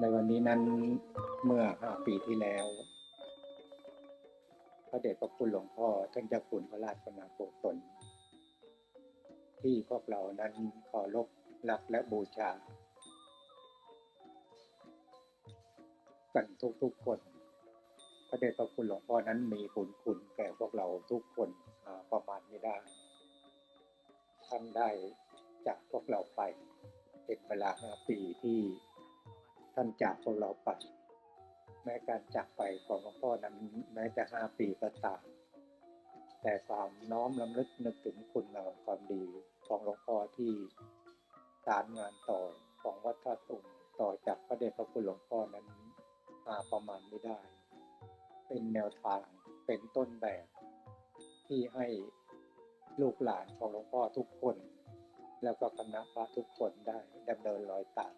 ในวันนี้นั้นเมื่อห้าปีที่แล้ว พระเดชพระคุณหลวงพ่อท่านเจ้าคุณพระราชนาโปตน ที่พวกเรานั้นเคารพรักและบูชา กันทุกๆคน พระเดชพระคุณหลวงพ่อนั้นมีบุญคุณแก่พวกเราทุกคนประมาณไม่ได้ท่านได้จากพวกเราไป เป็นเวลาห้าปีที่ ท่านจากพวกเราไป แม้การจากไปของหลวงพ่อนั้นแม้จะห้าปีก็ตาม แต่ความน้อมลำลึกนึกถึงคุณงามความดีของหลวงพ่อที่สารงานต่อของวัดท่าตุงต่อจากพระเดชพระคุณหลวงพ่อนั้นหาประมาณไม่ได้ เป็นแนวทางเป็นต้นแบบ ที่ให้ลูกหลานของหลวงพ่อทุกคน แล้วก็คณะพระทุกคนได้ดำเนินรอยตาม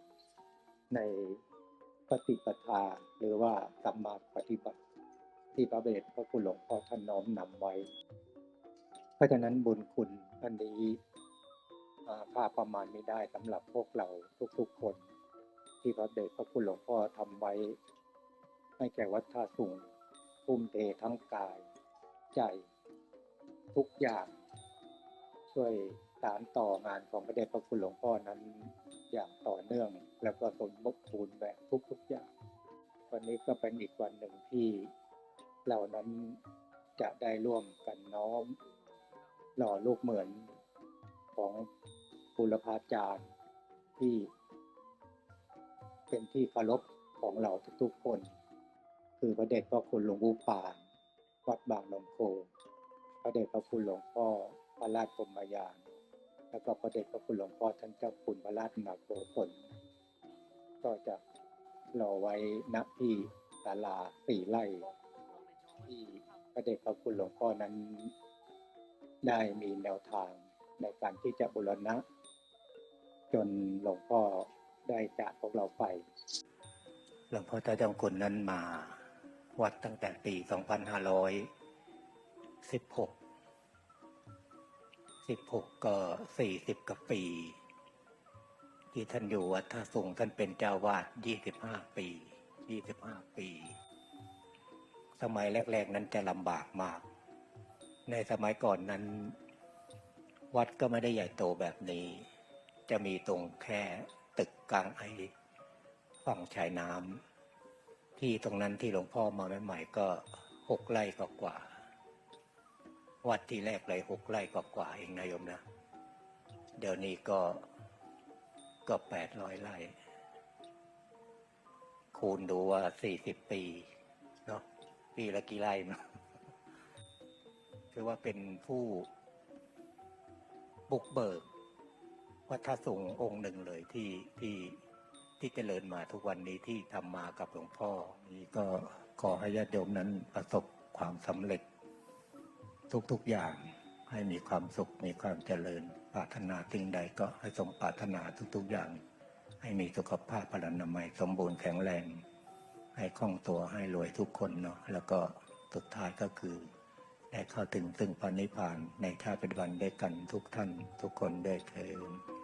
ในปฏิปทาหรือว่าสัมมาปฏิบัติ ที่พระเดชพระคุณหลวงพ่อท่านน้อมนำไว้ เพราะฉะนั้นบุญคุณอันนี้อ่าค่าประมาณไม่ได้สำหรับพวกเราทุกๆคน ที่พระเดชพระคุณหลวงพ่อทำไว้ ให้แก่วัดท่าสุงทุ่มเททั้งกาย ใจ ทุกอย่าง ช่วยสานต่องานของพระเดชพระคุณหลวงพ่อนั้นอย่างต่อเนื่อง นั้นจะได้ร่วมกันน้อม หล่อลูกเหมือนของบุรพาจารย์ที่เป็นที่เคารพของเราทุกๆคน คือพระเดชพระคุณหลวงปู่ปานวัดบางนมโค พระเดชพระคุณหลวงพ่อพระราชพรมยาน แล้วก็พระเดชพระคุณหลวงพ่อท่านเจ้าคุณพระราชนาโกศลก็จะรอไว้ณที่ศาลาสี่ไร่ ที่พระเดชพระคุณหลวงพ่อนั้นได้มีแนวทางในการที่จะบูรณะ จนหลวงพ่อได้จากพวกเราไป หลวงพ่อเจ้าจอมคุณนั้นมา วัดตั้งแต่ปี 2516 16 ก็ 40กว่าปี ที่ท่านอยู่วัดท่าสุงท่านเป็นเจ้าวาด 25 ปี 25 ปี สมัยแรก ๆ นั้นจะลำบากมาก ในสมัยก่อนนั้น วัดก็ไม่ได้ใหญ่โตแบบนี้ จะมีตรงแค่ตึกกลางไอฝั่งชายน้ำที่ตรงนั้นที่หลวงพ่อมาใหม่ๆก็หกไร่กว่า วัดที่แรกเลยหกไร่กว่าเองนายมนะ เดี๋ยวนี้ก็ก็แปดร้อยไร่คูณดูว่าสี่สิบปี ปีละกี่ไร่เนาะคือว่าเป็นผู้บุกเบิกวัดท่าสูงองค์หนึ่งเลยที่ที่ที่เจริญมาทุกวันนี้ที่ทำมากับหลวงพ่อ นี่ก็ขอให้ญาติโยมนั้นประสบความสำเร็จ ทุกๆอย่างให้มีความสุขมีความเจริญปรารถนาสิ่งใดก็ให้สมปรารถนาทุกๆอย่าง ให้มีสุขภาพพลานามัยสมบูรณ์แข็งแรง ให้คล่องตัวให้รวยทุกคนเนาะแล้วก็สุดท้ายก็คือ ได้เข้าถึงซึ่งพระนิพพานในชาติปัจจุบันด้วยกันทุกท่านทุกคนด้วยเถิด